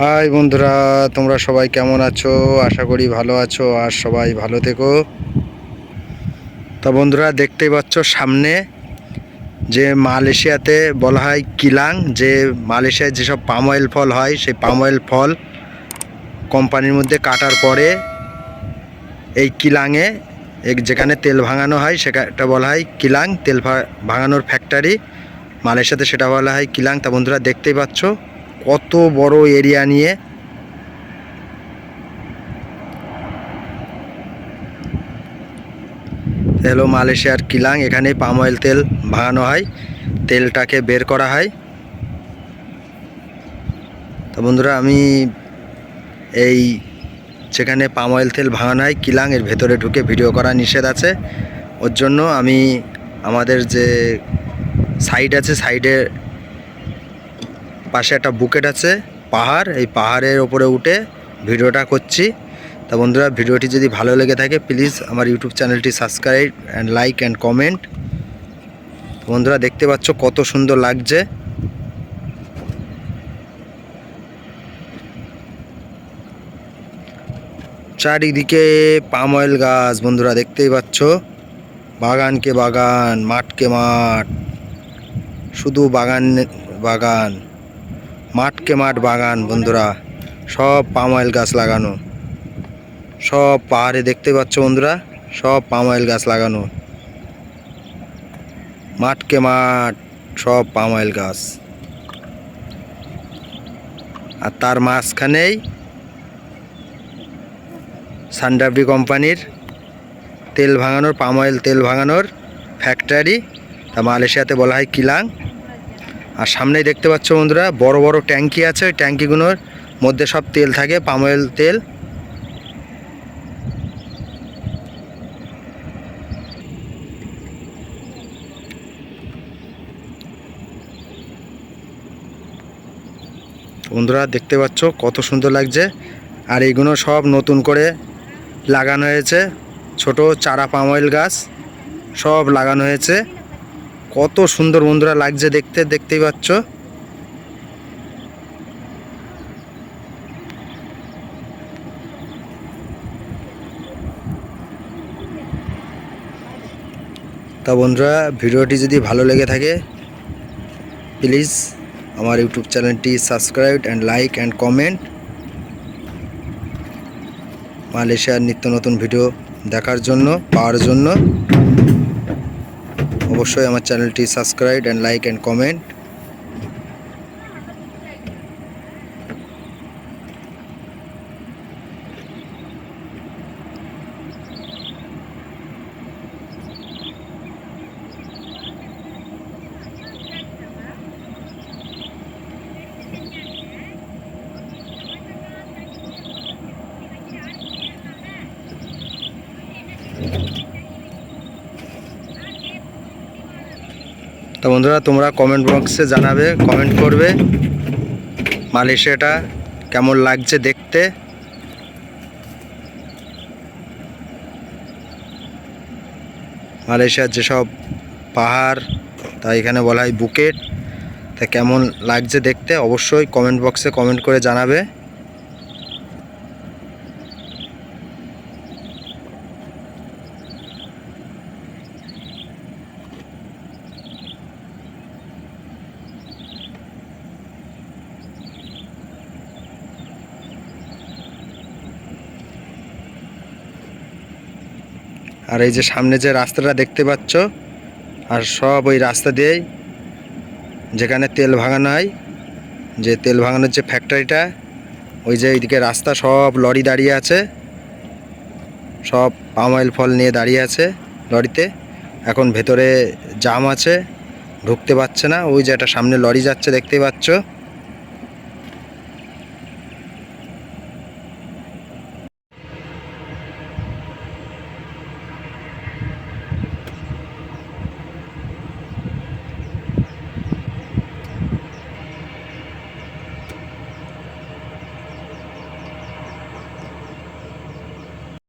High বন্ধুরা, তোমরা সবাই কেমন আছো? আশা করি ভালো আছো আর সবাই ভালো থেকো। তা বন্ধুরা, দেখতেই পাচ্ছ সামনে যে মালয়েশিয়াতে বলা হয় কিলাং, যে মালয়েশিয়ায় যেসব পাম অয়েল ফল হয়, সেই পাম অয়েল ফল কোম্পানির মধ্যে কাটার পরে এই কিলাংয়ে যেখানে তেল ভাঙানো হয়, সেটা বলা হয় কিলাং। তেল ভাঙানোর ফ্যাক্টরি মালয়েশিয়াতে সেটা বলা হয় কিলাং। তা বন্ধুরা, দেখতেই পাচ্ছ কত বড় এরিয়া নিয়ে হলো মালয়েশিয়ার কিলাং এখানে পাম অয়েল তেল ভাঙানো হয়, তেলটাকে বের করা হয়। তো বন্ধুরা, আমি এই যেখানে পাম অয়েল তেল ভাঙানো হয়, কিলাং এর ভেতরে ঢুকে ভিডিও করা নিষেধ আছে। ওর জন্য আমি আমাদের যে সাইড আছে সাইডে পাশে একটা বুকেট আছে, পাহাড়, এই পাহাড়ের ওপরে উঠে ভিডিওটা করছি। তা বন্ধুরা, ভিডিওটি যদি ভালো লেগে থাকে প্লিজ আমার ইউটিউব চ্যানেলটি subscribe and like and comment বন্ধুরা, দেখতে পাচ্ছ কত সুন্দর লাগছে। চারিদিকে পাম অয়েল গাছ, বন্ধুরা, দেখতেই পাচ্ছ। বাগানকে বাগান, মাঠকে মাঠ। শুধু বাগান বাগান। মাঠকে মাঠ বাগান, বন্ধুরা। সব পাম অয়েল গাছ লাগানো। সব পাহাড়ে দেখতে পাচ্ছ, বন্ধুরা? সব পাম অয়েল গাছ লাগানো। মাঠকে মাঠ সব পাম অয়েল গাছ। আর তার মাঝখানেই সানডাবরি কোম্পানির তেল ভাঙানোর, পাম অয়েল তেল ভাঙানোর ফ্যাক্টরি তা মালয়েশিয়াতে বলা হয় কিলাং। আর সামনেই দেখতে পাচ্ছ বন্ধুরা, বড় বড় ট্যাঙ্কি আছে। ওই ট্যাঙ্কিগুলোর মধ্যে সব তেল থাকে পাম অয়েল তেল। বন্ধুরা, দেখতে পাচ্ছ কত সুন্দর লাগছে। আর এইগুলো সব নতুন করে লাগানো হয়েছে। ছোট চারা পাম অয়েল গাছ সব লাগানো হয়েছে। কত সুন্দর বন্ধুরা লাগছে দেখতে, দেখতেই পাচ্ছ। তা বন্ধুরা, ভিডিওটি যদি ভালো লেগে থাকে প্লিজ আমার ইউটিউব চ্যানেলটি subscribe and like and comment মালয়েশিয়ার নিত্য নতুন ভিডিও দেখার জন্য, পাওয়ার জন্য। অবশ্যই আমার চ্যানেলটি subscribe and like and comment তো বন্ধুরা, তোমরা কমেন্ট বক্সে জানাবে কমেন্ট করবে মালয়েশিয়াটা কেমন লাগছে দেখতে। মালয়েশিয়ার যেসব পাহাড়, তা এখানে বলা হয় বুকেট, তা কেমন লাগছে দেখতে অবশ্যই কমেন্ট বক্সে কমেন্ট করে জানাবে। আর এই যে সামনে যে রাস্তাটা দেখতে পাচ্ছ, আর সব ওই রাস্তা দিয়েই যেখানে তেল ভাঙানো হয়, যে তেল ভাঙানোর যে ফ্যাক্টরিটা ওই যে এইদিকে রাস্তা, সব লরি দাঁড়িয়ে আছে। সব পাম অয়েল ফল নিয়ে দাঁড়িয়ে আছে লরিতে। এখন ভেতরে জাম আছে, ঢুকতে পারছে না। ওই যে একটা সামনে লরি যাচ্ছে, দেখতে পাচ্ছ।